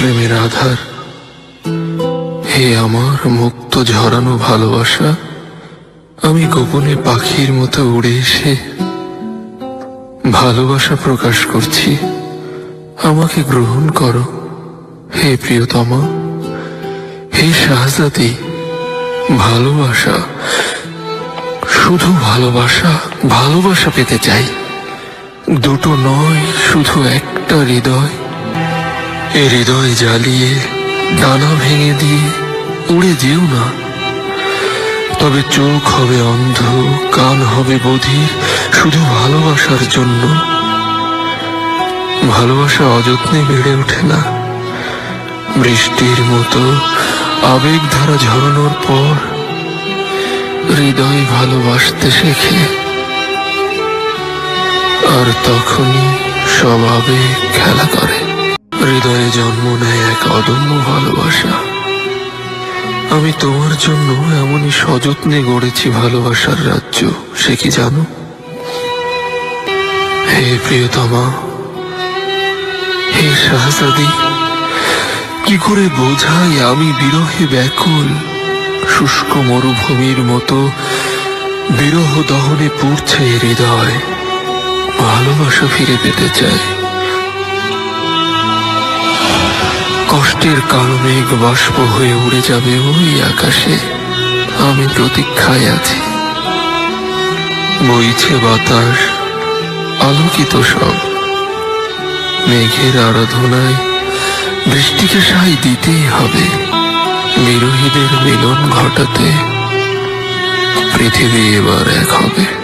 প্রেমের আধার। হে আমার মুক্ত ঝরানো ভালোবাসা, আমি গোপনে পাখির মতো উড়ে এসে ভালোবাসা প্রকাশ করছি। আমাকে গ্রহণ করো, হে প্রিয়তমা, হে শাহজাদি, ভালোবাসা। শুধু ভালোবাসা ভালোবাসা পেতে চাই। দুটো নয়, শুধু একটা হৃদয়। হৃদয় জ্বালিয়ে ডানা ভেঙে দিয়ে উড়ে যেও না। তবে চোখ হবে অন্ধ, কান হবে বধির, শুধু ভালোবাসার জন্য। ভালোবাসা অযত্নে বেড়ে ওঠে না। বৃষ্টির মতো আবেগ ধারা ঝরানোর পর হৃদয় ভালোবাসতে শেখে। আর তখনই সব আবেগ খেলা করে। হৃদয়ে জন্ম নেয় এক অদম্য ভালোবাসা। আমি তোমার জন্য এমনই সযত্নে গড়েছি ভালোবাসার রাজ্য, সে কি জানো? হে প্রিয়তমা, হে শাহজাদি, কি করে বোঝাই আমি বিরহে ব্যাকুল? শুষ্ক মরুভূমির মতো বিরহ দহনে পুড়ছে হৃদয়। ভালোবাসা ফিরে পেতে চাই কষ্টের কালো মেঘ বাষ্প হয়ে উড়ে যাবে ওই আকাশে। আমি প্রতীক্ষায় আছি। বইছে বাতাস, আলোকিত সব। মেঘের আরাধনায় বৃষ্টিকে সাই দিতেই হবে। বিরোহীদের মিলন ঘটাতে পৃথিবী এবার এক হবে।